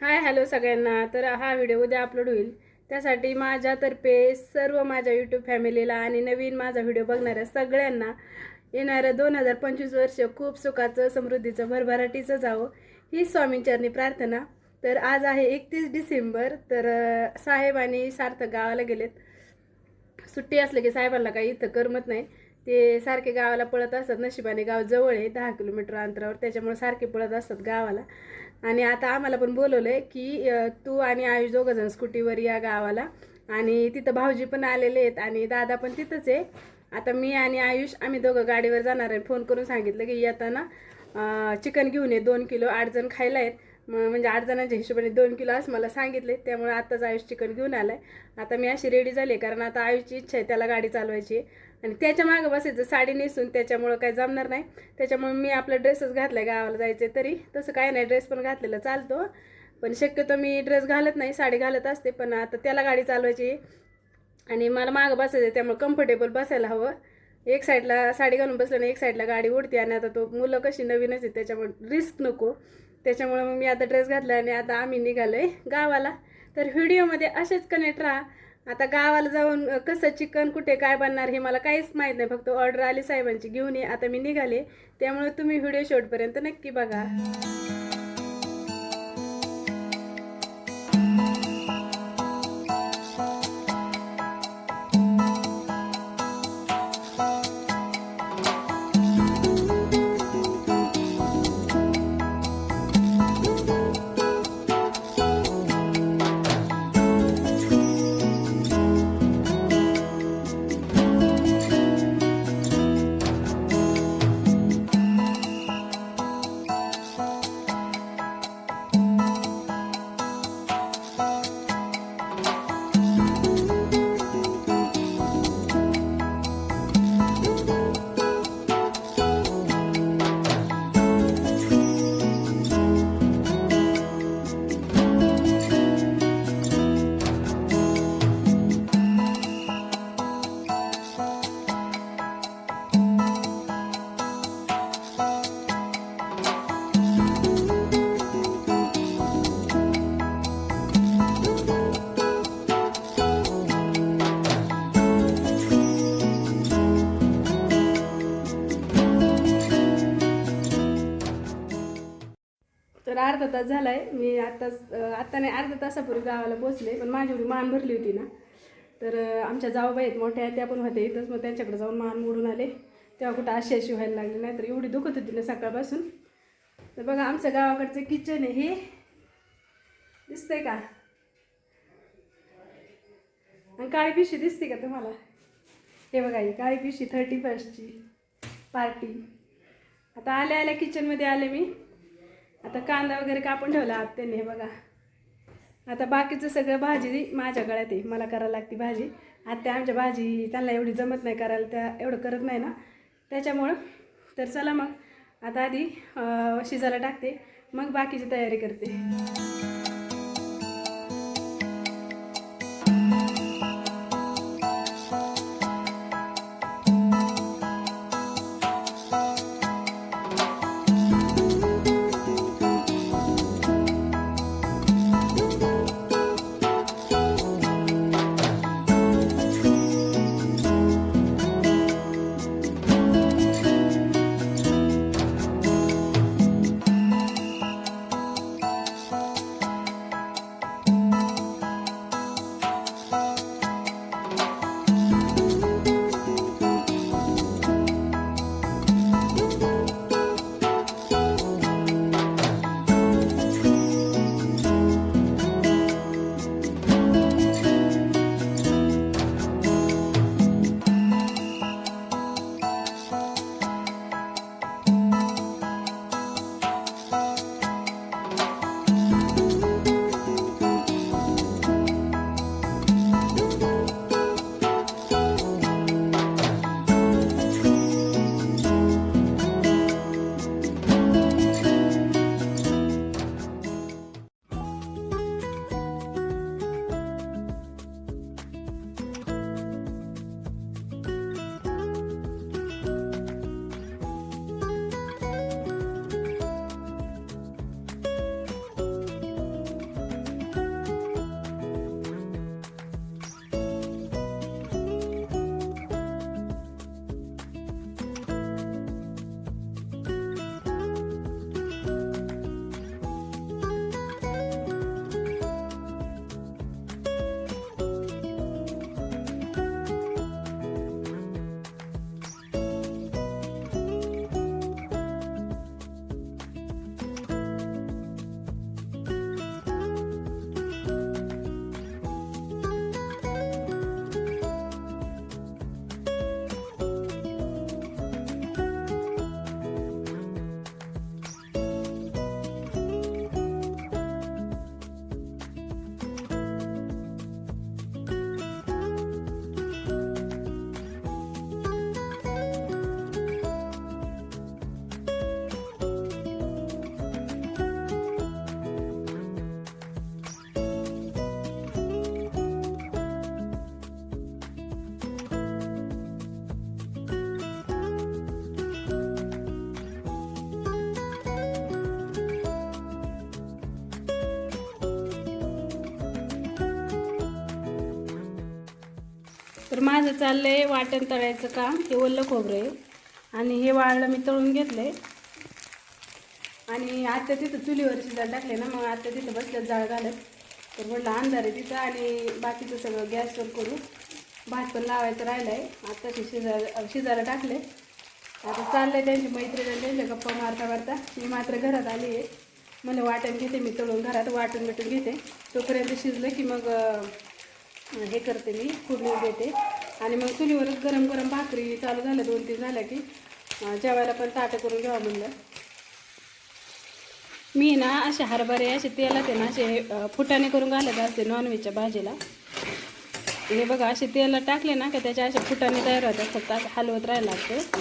Hi hello सगळ्यांना. तर हा व्हिडिओ उद्या अपलोड होईल. त्यासाठी माझ्यातर्फे सर्व माझ्या यूट्यूब फॅमिलीला आणि नवीन माझा व्हिडिओ बघणाऱ्या सगळ्यांना येणाऱ्या दोन हजार पंचवीस वर्ष खूप सुखाचं समृद्धीचं भरभराटीचं जावं. ही स्वामींचरणी प्रार्थना. तर आज आहे एकतीस डिसेंबर. तर साहेब आणि सार्थक गावाला गेलेत. सुट्टी असलं की साहेबांना काही इथं करमत नाही. ते सारखे गावाला पळत असतात. नशिबाने गाव जवळ आहे दहा किलोमीटर अंतरावर. त्याच्यामुळे सारखे पळत असतात गावाला. आणि आता आम्हाला पण बोलवलं आहे की तू आणि आयुष दोघंजण स्कूटीवर या गावाला. आणि तिथं भाऊजी पण आलेले आहेत आणि दादा पण तिथंच आहे. आता मी आणि आयुष आम्ही दोघं गाडीवर जाणार आहे. फोन करून सांगितलं की येताना चिकन घेऊन ये दोन किलो आठ जण खायला आहेत मग म्हणजे आठ जणांच्या हिशोबाने दोन किलो असं मला सांगितले. त्यामुळे आत्ताच आयुष चिकन घेऊन आलं आहे आता मी अशी रेडी झाली कारण आता आयुषची इच्छा आहे त्याला गाडी चालवायची आहे. आणि त्याच्या मागं बसायचं साडी नेसून त्याच्यामुळं काही जमणार नाही. त्याच्यामुळे मी आपला ड्रेसच घातला गावाला जायचे तरी. तसं काही नाही ड्रेस पण घातलेला चालतो. पण शक्यतो मी ड्रेस घालत नाही साडी घालत असते. पण आता त्याला गाडी चालवायची आहे. आणि मला मागं बसायचं आहे, त्यामुळे कम्फर्टेबल बसायला हवं. एक साईडला साडी घालून बसल्याने एक साईडला गाडी उडते आणि आता तो मुलं कशी नवीनच आहेत त्याच्यामुळे रिस्क नको. त्याच्यामुळे मग मी आता ड्रेस घातला आणि आता आम्ही निघालो आहे गावाला. तर व्हिडिओमध्ये असेच कनेक्ट राहा. आता गावाला जाऊन कसं चिकन कुठे काय बनणार हे मला काहीच माहीत नाही. फक्त ऑर्डर आली साहेबांची घेऊन ये. आता मी निघाले. त्यामुळे तुम्ही व्हिडिओ शेवटपर्यंत नक्की बघा. अर्धा तास झाला आहे मी आत्ताच आत्ता नाही अर्धा तासापूर्वी गावाला पोचले पण माझी एवढी मान भरली होती ना. तर आमच्या जाऊबाई आहेत मोठ्या त्या पण होत्या इथंच. मग त्यांच्याकडे जाऊन मान मोडून आले. तेव्हा कुठं अशी अशी व्हायला लागली नाही तर एवढी दुखत होती ना सकाळपासून. तर बघा आमच्या गावाकडचं किचन आहे हे. दिसतंय का? आणि काळी पिशी दिसते का तुम्हाला? हे बघा ही काळी पिशी थर्टी फर्स्टची पार्टी आता आल्या आल्या किचनमध्ये आले मी. आता कांदा वगैरे कापून ठेवला आत त्यांनी हे बघा. आता बाकीचं सगळं भाजी माझ्या गळ्यात आहे मला करायला लागते भाजी. आता आमच्या भाजी त्यांना एवढी जमत नाही करायला त्या एवढं करत नाही ना. त्याच्यामुळं तर चला मग. आता आधी शिजायला टाकते मग बाकीची तयारी करते. तर माझं चाललं आहे वाटण तळायचं काम हे ओलं खोबरं आहे. आणि हे वाळलं मी तळून घेतलंय. आणि आता तिथं चुलीवर शिजायला टाकले ना मग आता तिथं बसल्यात जाळ घालत. तर म्हटलं अंधार आहे तिथं आणि बाकीचं सगळं गॅसवर करू. भात पण लावायचं राहिलं आहे आता ते शिजायला शिजायला टाकले आता चाललंय त्यांची मैत्रिणी त्यांच्या गप्पा मारता मारता. मी मात्र घरात आली आहे. मला वाटण घेते मी तळून घरात वाटण बिटून घेते. तोपर्यंत शिजलं की मग हे करते मी फोडणी देते. आणि मग चुलीवरच गरम गरम भाकरी चालू झाल्या दोन तीन झाल्या की जेवायला पण ताटं करून घ्यावं म्हणलं. मी ना असे हरभरे असे तेलात आहे ना असे फुटाने फुटाणे करून घालत असते नॉनव्हेजच्या भाजीला. हे बघा असे तेला टाकले ना का त्याच्या असे फुटाणे तयार होतात फक्त असं हलवत राहायला लागतं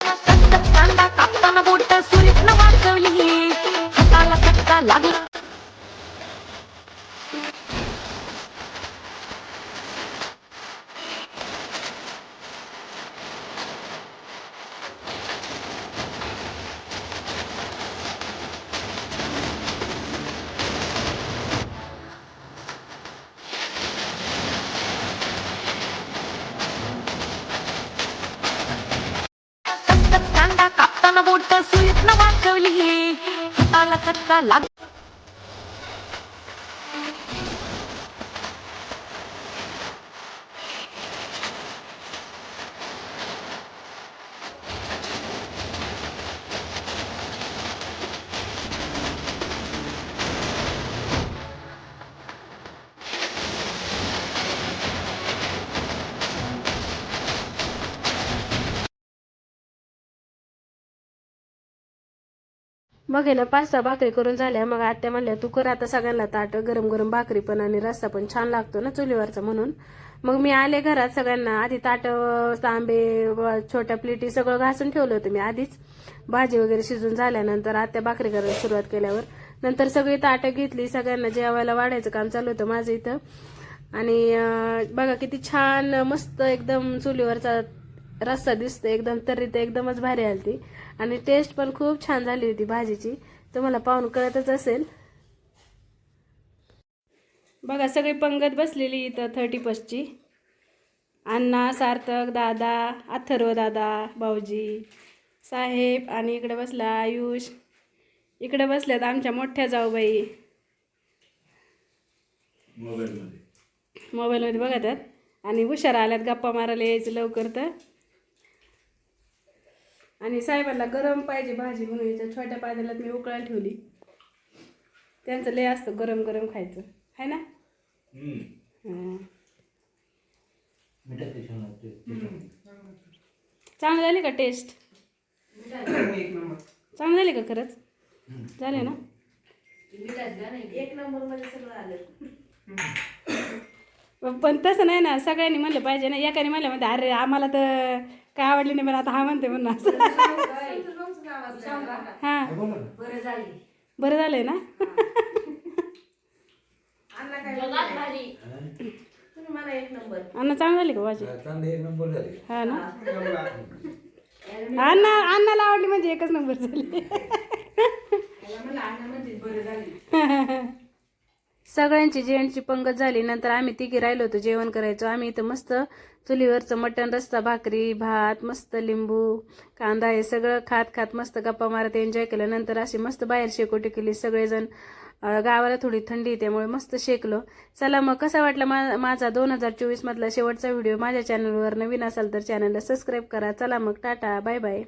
कांदा कापताना बोट सुरीतनं वाचवली हाताला चटका लागला. कापताना बोट सुरीतनं वाचवली हाताला चटका लाग मग हे ना पाच सहा भाकरी करून झाल्या. मग आत्या म्हणल्या तू कर आता सगळ्यांना ताट गरम गरम भाकरी पण आणि रस्सा पण छान लागतो ना चुलीवरचा म्हणून. मग मी आले घरात सगळ्यांना. आधी ताट तांबे छोट्या प्लेटी सगळं घासून ठेवलं होतं मी आधीच. भाजी वगैरे शिजून झाल्यानंतर आत्या भाकरी करायला सुरुवात केल्यावर. नंतर सगळी ताटं घेतली सगळ्यांना जेवायला वाढायचं काम चालू होतं माझं इथं. आणि बघा किती छान मस्त एकदम चुलीवरचा रस्सा दिसतो एकदम तरी ते एकदमच भारी आली ती आणि टेस्ट पण खूप छान झाली होती भाजीची. तुम्हाला पाहून कळतच असेल. बघा सगळी पंगत बसलेली इथं थर्टी फर्स्टची अण्णा सार्थक दादा अथर्व दादा भाऊजी साहेब आणि इकडे बसला आयुष. इकडे बसल्यात आमच्या मोठ्या जाऊबाई. मोबाईलमध्ये बघत आहेत आणि हुशार आल्यात गप्पा मारायला यायचं लवकर तर. आणि साहेबांना गरम पाहिजे भाजी म्हणून याच्या छोट्या पातेल्यात मी उकळायला ठेवली. त्यांचं लय असतं गरम गरम खायचं. आहे ना? हां. चांगली झाली का टेस्ट चांगली झाली का खरंच? झाले ना? पण तसं नाही ना सगळ्यांनी म्हणलं पाहिजे ना एकाने म्हणलं म्हणते अरे आम्हाला तर काय आवडली नाही पण आता हा म्हणते म्हणून असं. हा. बरं झालंय ना? अन्न चांगली झाली का भाजी? चांगले एक नंबर झाले. हा ना? अण्णा अण्णाला आवडली म्हणजे एकच नंबर झाली. सगळ्यांची जेंटची पंगत झाली. नंतर आम्ही तिघी राहिलो होतो जेवण करायचो. आम्ही इथं मस्त चुलीवरचं मटण रस्ता भाकरी भात मस्त लिंबू कांदा हे सगळं खात खात मस्त गप्पा मारत एन्जॉय केलं. नंतर अशी मस्त बाहेर शेकोटी केली. सगळेजण गावाला थोडी थंडी त्यामुळे मस्त शेकलो. चला मग कसा वाटला मा माझा दोन हजार चोवीसमधला शेवटचा व्हिडिओ? माझ्या चॅनलवर नवीन असाल तर चॅनलला सबस्क्राईब करा. चला मग टाटा बाय बाय